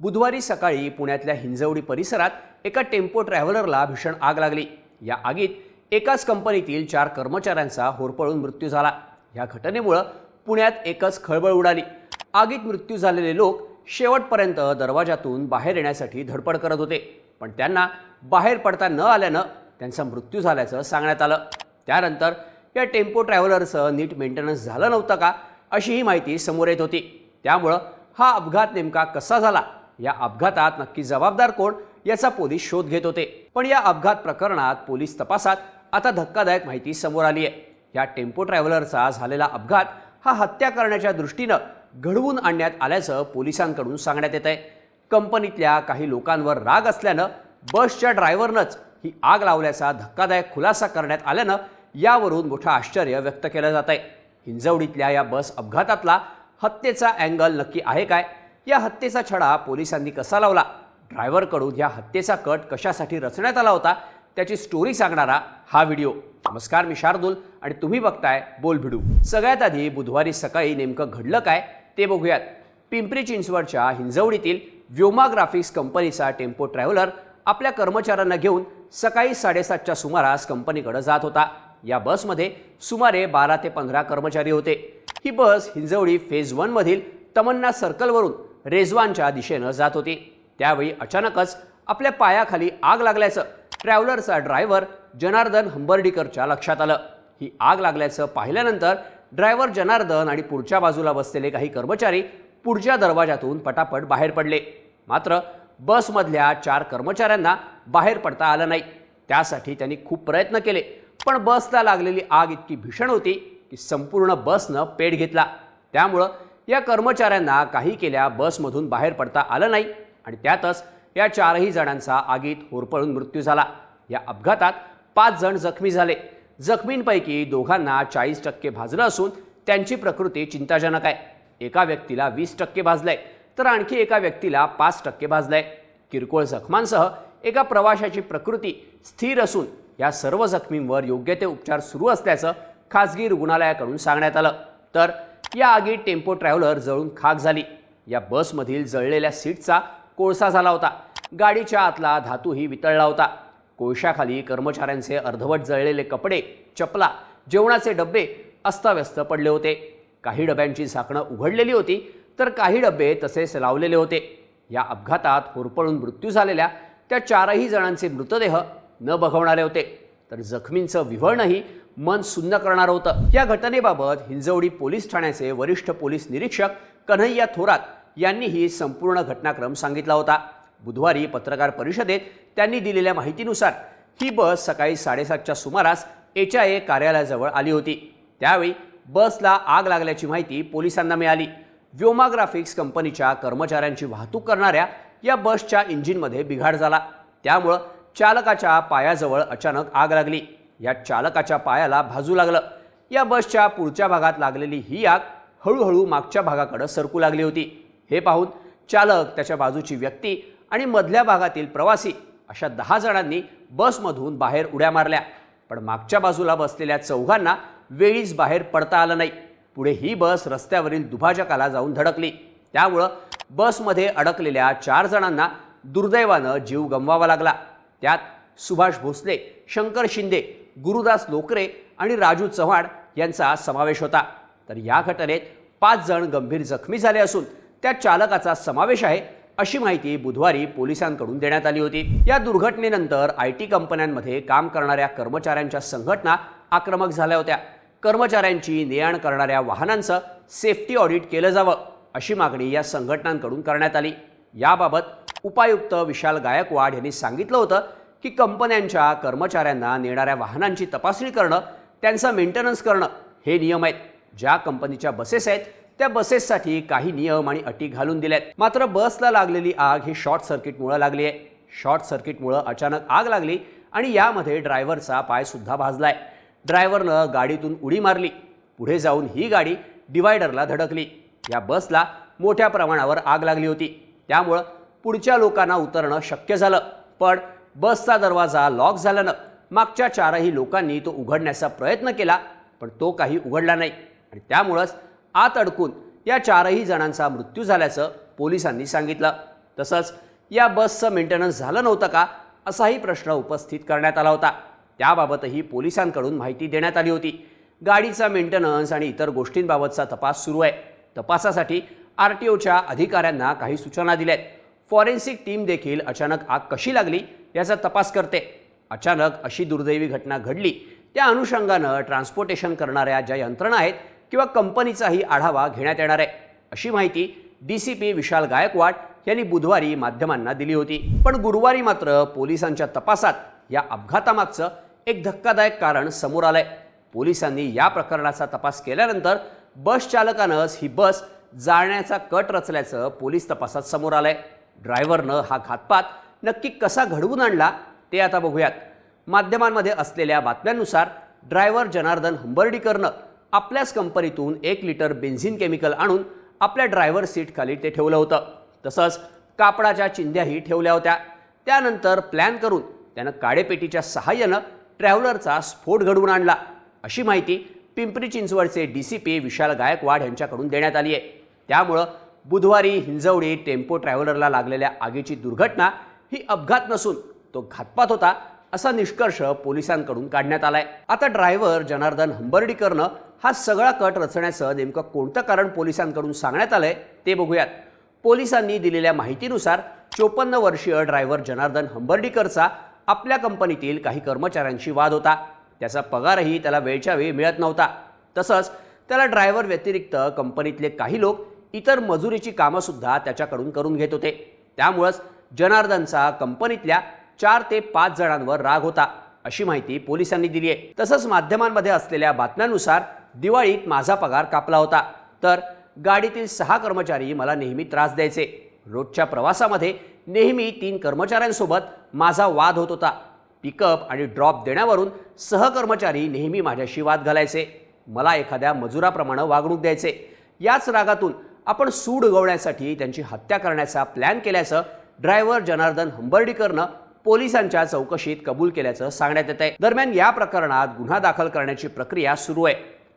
बुधवारी सकाळी पुण्यातल्या हिंजवडी परिसरात एका टेम्पो ट्रॅव्हलरला भीषण आग लागली. या आगीत एकाच कंपनीतील चार कर्मचाऱ्यांचा होरपळून मृत्यू झाला. या घटनेमुळं पुण्यात एकच खळबळ उडाली. आगीत मृत्यू झालेले लोक शेवटपर्यंत दरवाजातून बाहेर येण्यासाठी धडपड करत होते. पण त्यांना बाहेर पडता न आल्यानं त्यांचा मृत्यू झाल्याचं सांगण्यात आलं. त्यानंतर या टेम्पो ट्रॅव्हलरचं नीट मेंटेनन्स झालं नव्हतं का अशी ही माहिती समोर येत होती. त्यामुळं हा अपघात नेमका कसा झाला? या अपघातात नक्की जबाबदार कोण याचा पोलीस शोध घेत होते. पण या अपघात प्रकरणात पोलीस तपासात आता धक्कादायक माहिती समोर आली आहे या टेम्पो ट्रॅव्हलरचा झालेला अपघात हा हत्या करण्याच्या दृष्टीनं घडवून आणण्यात आल्याचं पोलिसांकडून सांगण्यात येत आहे कंपनीतल्या काही लोकांवर राग असल्यानं बसच्या ड्रायव्हरनंच ही आग लावल्याचा धक्कादायक खुलासा करण्यात आल्यानं यावरून मोठं आश्चर्य व्यक्त केलं जात आहे हिंजवडीतल्या या बस अपघातातला हत्येचा अँगल नक्की आहे काय? या हत्येचा छडा पोलिसांनी कसा लावला? ड्रायव्हरकडून या हत्येचा कट कशासाठी रचण्यात आला होता? त्याची स्टोरी सांगणारा हा व्हिडिओ. नमस्कार मी शार्दूल आणि तुम्ही बघताय बोल भिडू. सगळ्यात आधी बुधवारी सकाळी नेमकं घडलं काय ते बघूयात. पिंपरी चिंचवडच्या हिंजवडीतील व्योमा ग्राफिक्स कंपनीचा टेम्पो ट्रॅव्हलर आपल्या कर्मचाऱ्यांना घेऊन सकाळी साडेसातच्या सुमारास कंपनीकडे जात होता. या बसमध्ये सुमारे बारा ते पंधरा कर्मचारी होते. ही बस हिंजवडी फेज वनमधील तमन्ना सर्कलवरून रेजवानच्या दिशेनं जात होती. त्यावेळी अचानकच आपल्या पायाखाली आग लागल्याचं ट्रॅव्हलरचा ड्रायव्हर जनार्दन हंबर्डीकरच्या लक्षात आलं. ही आग लागल्याचं पाहिल्यानंतर ड्रायव्हर जनार्दन आणि पुढच्या बाजूला बसलेले काही कर्मचारी पुढच्या दरवाजातून पटापट बाहेर पडले. मात्र बसमधल्या चार कर्मचाऱ्यांना बाहेर पडता आलं नाही. त्यासाठी त्यांनी खूप प्रयत्न केले पण बसला लागलेली आग इतकी भीषण होती की संपूर्ण बसनं पेट घेतला. त्यामुळं या कर्मचाऱ्यांना काही केल्या बसमधून बाहेर पडता आलं नाही आणि त्यातच या चारही जणांचा आगीत होरपळून मृत्यू झाला. या अपघातात पाच जण जखमी झाले. जखमींपैकी दोघांना चाळीस टक्के भाजलं असून त्यांची प्रकृती चिंताजनक आहे. एका व्यक्तीला वीस टक्के भाजलंय तर आणखी एका व्यक्तीला पाच टक्के भाजलंय. किरकोळ जखमांसह एका प्रवाशाची प्रकृती स्थिर असून या सर्व जखमींवर योग्य ते उपचार सुरू असल्याचं खासगी रुग्णालयाकडून सांगण्यात आलं. तर या आगीत टेम्पो ट्रॅव्हलर जळून खाक झाली. या बसमधील जळलेल्या सीटचा कोळसा झाला होता. गाडीच्या आतला धातूही वितळला होता. कोळशाखाली कर्मचाऱ्यांचे अर्धवट जळलेले कपडे चपला जेवणाचे डबे अस्ताव्यस्त पडले होते. काही डब्यांची झाकणं उघडलेली होती तर काही डबे तसेच लावलेले होते. या अपघातात होरपळून मृत्यू झालेल्या त्या चारही जणांचे मृतदेह न बघवणारे होते. तर जखमींचं विवरणही मन सुन्न करणारं होतं. या घटनेबाबत हिंजवडी पोलीस ठाण्याचे वरिष्ठ पोलीस निरीक्षक कन्हैया थोरात यांनीही संपूर्ण घटनाक्रम सांगितला होता. बुधवारी पत्रकार परिषदेत त्यांनी दिलेल्या माहितीनुसार ही बस सकाळी साडेसातच्या सुमारास एच आय ए कार्यालयाजवळ आली होती. त्यावेळी बसला आग लागल्याची माहिती पोलिसांना मिळाली. व्योमा ग्राफिक्स कंपनीच्या कर्मचाऱ्यांची वाहतूक करणाऱ्या या बसच्या इंजिनमध्ये बिघाड झाला. त्यामुळं चालकाच्या पायाजवळ अचानक आग लागली. या चालकाच्या पायाला भाजू लागलं. या बसच्या पुढच्या भागात लागलेली ही आग हळूहळू मागच्या भागाकडे सरकू लागली होती. हे पाहून चालक त्याच्या बाजूची व्यक्ती आणि मधल्या भागातील प्रवासी अशा दहा जणांनी बसमधून बाहेर उड्या मारल्या. पण मागच्या बाजूला बसलेल्या चौघांना वेळीच बाहेर पडता आलं नाही. पुढे ही बस रस्त्यावरील दुभाजकाला जाऊन धडकली. त्यामुळं बसमध्ये अडकलेल्या चार जणांना दुर्दैवानं जीव गमवावा लागला. त्यात सुभाष भोसले शंकर शिंदे गुरुदास लोकरे आणि राजू चव्हाण यांचा समावेश होता. तर या घटनेत पाच जण गंभीर जखमी झाले असून त्या चालकाचा समावेश आहे अशी माहिती बुधवारी पोलिसांकडून देण्यात आली होती. या दुर्घटनेनंतर आय टी कंपन्यांमध्ये काम करणाऱ्या कर्मचाऱ्यांच्या संघटना आक्रमक झाल्या होत्या. कर्मचाऱ्यांची ने आण करणाऱ्या वाहनांचं सेफ्टी ऑडिट केलं जावं अशी मागणी या संघटनांकडून करण्यात आली. याबाबत उपायुक्त विशाल गायकवाड यांनी सांगितलं होतं की कंपन्यांच्या कर्मचाऱ्यांना नेणाऱ्या वाहनांची तपासणी करणं त्यांचा मेंटेनन्स करणं हे नियम आहेत. ज्या कंपनीच्या बसेस आहेत त्या बसेससाठी काही नियम आणि अटी घालून दिल्या आहेत मात्र बसला लागलेली आग ही शॉर्ट सर्किटमुळं लागली आहे. शॉर्ट सर्किटमुळं अचानक आग लागली आणि यामध्ये ड्रायव्हरचा पायसुद्धा भाजलाय. ड्रायव्हरनं गाडीतून उडी मारली. पुढे जाऊन ही गाडी डिवायडरला धडकली. या बसला मोठ्या प्रमाणावर आग लागली होती. त्यामुळं पुढच्या लोकांना उतरणं शक्य झालं. पण बसचा दरवाजा लॉक झाल्यानं मागच्या चारही लोकांनी तो उघडण्याचा प्रयत्न केला पण तो काही उघडला नाही. आणि त्यामुळंच आत अडकून या चारही जणांचा मृत्यू झाल्याचं पोलिसांनी सांगितलं. तसंच या बसचं मेंटेनन्स झालं नव्हतं का असाही प्रश्न उपस्थित करण्यात आला होता. त्याबाबतही पोलिसांकडून माहिती देण्यात आली होती. गाडीचा मेंटेनन्स आणि इतर गोष्टींबाबतचा तपास सुरू आहे. तपासासाठी आर टी ओच्या अधिकाऱ्यांना काही सूचना दिल्या आहेत. फॉरेन्सिक टीम देखील अचानक आग कशी लागली याचा तपास करते. अचानक अशी दुर्दैवी घटना घडली. त्या अनुषंगानं ट्रान्सपोर्टेशन करणाऱ्या ज्या यंत्रणा आहेत किंवा कंपनीचाही आढावा घेण्यात येणार आहे. अशी माहिती D C P Vishal Gaikwad यांनी बुधवारी माध्यमांना दिली होती. पण गुरुवारी मात्र पोलिसांच्या तपासात या अपघातामागचं एक धक्कादायक कारण समोर आलंय. पोलिसांनी या प्रकरणाचा तपास केल्यानंतर बस चालकानंच ही बस जाळण्याचा कट रचल्याचं पोलीस तपासात समोर आलंय. ड्रायव्हरनं हा घातपात नक्की कसा घडवून आणला ते आता बघूयात. माध्यमांमध्ये असलेल्या बातम्यांनुसार ड्रायव्हर जनार्दन हंबर्डीकरनं आपल्याच कंपनीतून एक लिटर बेन्झिन केमिकल आणून आपल्या ड्रायव्हर सीटखाली ते ठेवलं होतं. तसंच कापडाच्या चिंध्याही ठेवल्या होत्या. त्यानंतर प्लॅन करून त्यानं काडेपेटीच्या सहाय्यानं ट्रॅव्हलरचा स्फोट घडवून आणला. अशी माहिती पिंपरी चिंचवडचे D C P Vishal Gaikwad यांच्याकडून देण्यात आली आहे त्यामुळं बुधवारी हिंजवडी टेम्पो ट्रॅव्हलरला लागलेल्या आगीची दुर्घटना ही अपघात नसून तो घातपात होता असा निष्कर्ष पोलिसांकडून काढण्यात आलाय. आता ड्रायव्हर जनार्दन हंबर्डीकरनं हा सगळा कट रचण्याचं नेमकं कोणतं कारण पोलिसांकडून सांगण्यात आलंय ते बघूयात. पोलिसांनी दिलेल्या माहितीनुसार चोपन्न वर्षीय ड्रायव्हर जनार्दन हंबर्डीकरचा आपल्या कंपनीतील काही कर्मचाऱ्यांशी वाद होता. त्याचा पगारही त्याला वेळच्या वेळी मिळत नव्हता. तसंच त्याला ड्रायव्हर व्यतिरिक्त कंपनीतले काही लोक इतर मजुरीची कामंसुद्धा त्याच्याकडून करून घेत होते. त्यामुळंच जनार्दनचा कंपनीतल्या चार ते पाच जणांवर राग होता अशी माहिती पोलिसांनी दिली आहे. तसंच माध्यमांमध्ये असलेल्या बातम्यांनुसार दिवाळीत माझा पगार कापला होता. तर गाडीतील सहा कर्मचारी मला नेहमी त्रास द्यायचे. रोजच्या प्रवासामध्ये नेहमी तीन कर्मचाऱ्यांसोबत माझा वाद होत होता. पिकअप आणि ड्रॉप देण्यावरून सहकर्मचारी नेहमी माझ्याशी वाद घालायचे. मला एखाद्या मजुराप्रमाणे वागणूक द्यायचे. याच रागातून आपण सूड उगवण्यासाठी त्यांची हत्या करण्याचा प्लॅन केल्याचं ड्रायव्हर जनार्दन हंबर्डीकरनं पोलिसांच्या चौकशीत कबूल केल्याचं सांगण्यात येत आहे दरम्यान या प्रकरणात गुन्हा दाखल करण्याची प्रक्रिया सुरू आहे.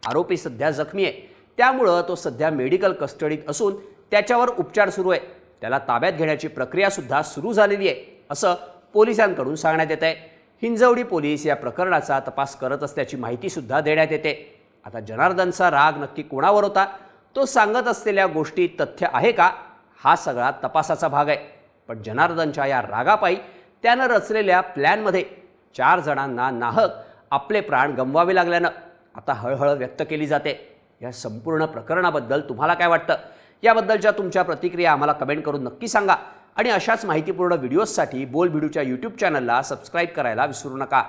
आरोपी सध्या जखमी आहे. त्यामुळं तो सध्या मेडिकल कस्टडीत असून त्याच्यावर उपचार सुरू आहे. त्याला ताब्यात घेण्याची प्रक्रिया सुद्धा सुरू झालेली आहे असं पोलिसांकडून सांगण्यात येत आहे हिंजवडी पोलीस या प्रकरणाचा तपास करत असल्याची माहिती सुद्धा देण्यात येते. आता जनार्दनचा राग नक्की कोणावर होता? तो सांगत असलेल्या गोष्टी तथ्य आहे का? हा सगळा तपासाचा भाग आहे. पण जनार्दनच्या या रागापायी त्यानं रचलेल्या प्लॅनमध्ये चार जणांना नाहक आपले प्राण गमवावे लागल्यानं आता हळहळ व्यक्त केली जाते. या संपूर्ण प्रकरणाबद्दल तुम्हाला काय वाटतं? याबद्दलच्या तुमच्या प्रतिक्रिया आम्हाला कमेंट करून नक्की सांगा. आणि अशाच माहितीपूर्ण व्हिडिओजसाठी बोल व्हिडिओच्या यूट्यूब चॅनलला सबस्क्राईब करायला विसरू नका.